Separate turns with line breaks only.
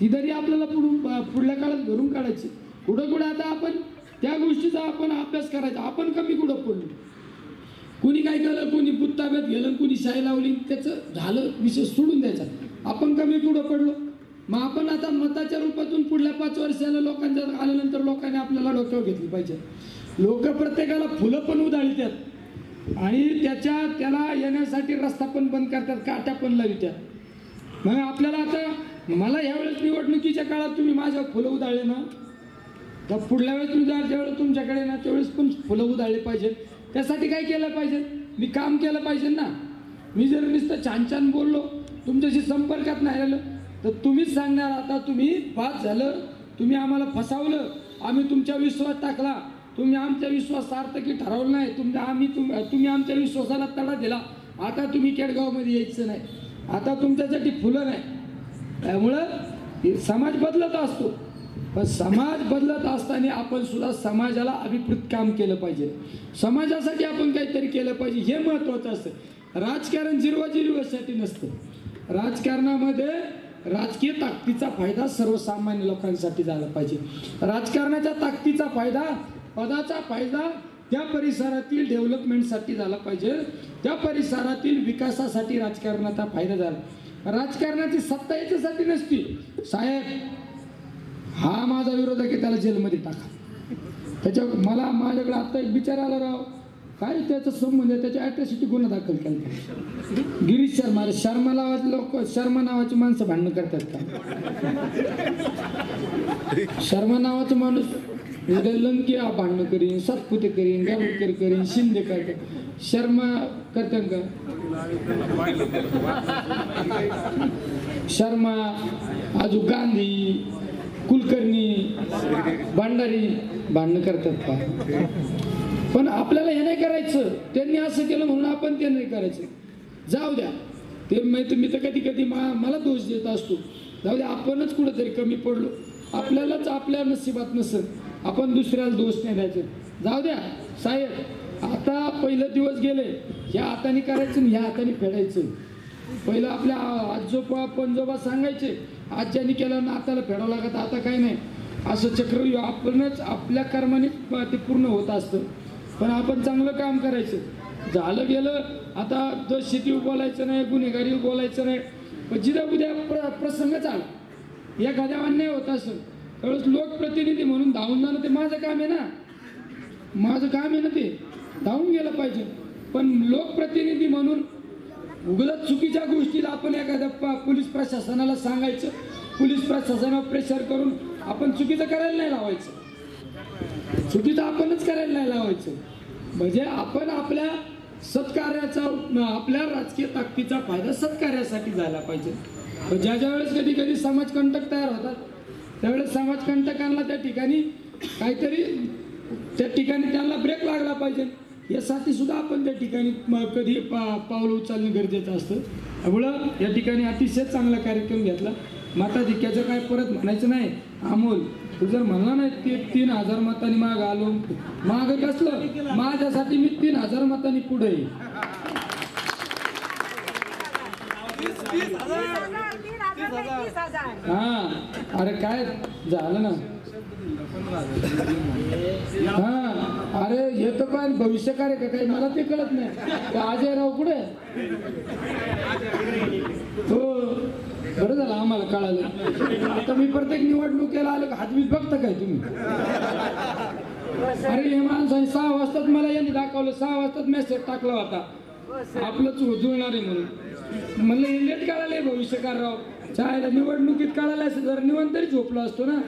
ती तरी आपल्याला पुढून पुढल्या काळात भरून काढायची. कुठं कुठं आता आपण त्या गोष्टीचा आपण अभ्यास करायचा. आपण कमी कुठं पडलो? कुणी काय केलं? कुणी बुत्ताब्यात गेलं कुणी शाई लावली. त्याचं झालं विषय सोडून द्यायचा. आपण कमी कुठं पडलो? मग आपण आता मताच्या रूपातून पुढल्या पाच वर्षाला लोकांच्या आल्यानंतर लोकांनी आपल्याला डोक्यावर घेतली पाहिजे. लोक प्रत्येकाला फुलं पण उधाळतात. आणि त्याच्या त्याला येण्यासाठी रस्ता पण बंद करतात काट्या पण लावितात. मग आपल्याला आता मला यावेळेस निवडणुकीच्या काळात तुम्ही माझ्या फुलं उधाळले ना? तर पुढल्या वेळेस तुम्ही जर ज्यावेळेस तुमच्याकडे ना त्यावेळेस पण फुलं उधाळले पाहिजेत त्यासाठी काय केलं पाहिजे? मी काम केलं पाहिजे ना? मी जर नुसतं छान छान बोललो तुमच्याशी संपर्कात नाही राहिलं तर तुम्हीच सांगणार आता तुम्ही बाद झालं तुम्ही आम्हाला फसावलं आम्ही तुमच्या विश्वास टाकला तुम्ही आमच्या विश्वास सार्थकी ठरवलं नाही तुमच्या आम्ही तुम तुम्ही आमच्या विश्वासाला तडा दिला. आता तुम्ही केडगावमध्ये यायचं नाही. आता तुमच्यासाठी फुलं नाही. त्यामुळं समाज बदलत असतो. पण समाज बदलत असताना आपण सुद्धा समाजाला अभिप्रेत काम केलं पाहिजे. समाजासाठी आपण काहीतरी केलं पाहिजे हे महत्त्वाचं असतं. राजकारण जिरवाजिरवासाठी नसतं. राजकारणामध्ये राजकीय ताकदीचा फायदा सर्वसामान्य लोकांसाठी झाला पाहिजे. राजकारणाच्या ताकदीचा फायदा पदाचा फायदा त्या परिसरातील डेव्हलपमेंटसाठी झाला पाहिजे. त्या परिसरातील विकासासाठी राजकारणाचा फायदा झाला राजकारणाची सत्ता याच्यासाठी नसती. साहेब हा माझा विरोधक आहे त्याला जेलमध्ये टाका. त्याच्या मला माझ्याकडे आता एक विचार आला राव. काय त्याचा संबंध आहे? त्याच्या ॲट्रॉसिटी गुन्हा दाखल केला गिरीश शर्मा शर्मा नावाचे लोक शर्मा नावाची माणसं भांडणं करतात का? शर्मा नावाचा माणूस उद्या लंकी भांडणं करीन सातपुते करीन गावकर करीन शिंदे काय शर्मा करतात का? शर्मा अजून गांधी कुलकर्णी भांडारी भांडणं करतात का पण आपल्याला हे नाही करायचं. त्यांनी असं केलं म्हणून आपण ते नाही करायचं. जाऊ द्या. ते माहिती मी तर कधी कधी मा मला दोष देत असतो. जाऊ द्या आपणच कुठंतरी कमी पडलो. आपल्यालाच आपल्या नशिबात नसत आपण दुसऱ्याला दोष नाही द्यायचे. जाऊ द्या साहेब आता पहिलं दिवस गेले ह्या हाताने करायचं आणि ह्या हाताने फेडायचं. पहिलं आपल्या आजोबा पंजोबा सांगायचे आज्याने केलं ना आताला फेडावं लागत आता काही नाही. असं चक्र आपणच आपल्या कर्माने ते पूर्ण होत असतं. पण आपण चांगलं काम करायचं. झालं गेलं आता जर शेती बोलायचं नाही गुन्हेगारी बोलायचं नाही. पण जिथं उद्या प्र प्रसंगच आला एखाद्या अन्याय होत असेल त्यावेळेस लोकप्रतिनिधी म्हणून धावून जाणं ते माझं काम आहे ना. माझं काम आहे ना ते. धावून गेलं पाहिजे. पण लोकप्रतिनिधी म्हणून उगलत चुकीच्या गोष्टीला आपण एखाद्या पोलीस प्रशासनाला सांगायचं. पोलीस प्रशासनावर प्रेशर करून आपण चुकीचं करायला नाही लावायचं. चुकीचं आपणच करायला नाही लावायचं. म्हणजे आपण आपल्या सत्कार्याचा आपल्या राजकीय ताकदीचा फायदा सत्कार्यासाठी झाला पाहिजे. ज्या ज्या वेळेस कधी कधी समाजकंटक तयार होतात त्यावेळेस समाजकंटकांना त्या ठिकाणी काहीतरी त्या ठिकाणी त्यांना ब्रेक लागला पाहिजे. यासाठी सुद्धा आपण त्या ठिकाणी कधी पा पावलं उचलणं गरजेचं असतं. त्यामुळं या ठिकाणी अतिशय चांगला कार्यक्रम घेतला. माता धिक्याचं काय परत म्हणायचं नाही. अमोल तू जर म्हणला नाही ते तीन हजार मतांनी माग आलो माग कसलं? माझ्यासाठी मी तीन हजार मतांनी पुढे आहे. हा. अरे काय झालं ना? हा. अरे हे तर काय भविष्य कार्य का काही मला ते कळत नाही. अजय राव कुठे? हो. बरं झालं आम्हाला कळालं. आता मी प्रत्येक निवडणुकीला आलो का? हातवीस बघता काय तुम्ही? अरे हे माणसाने सहा वाजताच मला यांनी दाखवलं. सहा वाजताच मेसेज टाकला होता. आपलंच जुळणार आहे म्हणून. म्हणलं हे काढायला भविष्यकार भविष्य राव. चायला निवडणुकीत काढायला असं जर निवंतरी झोपलो असतो ना.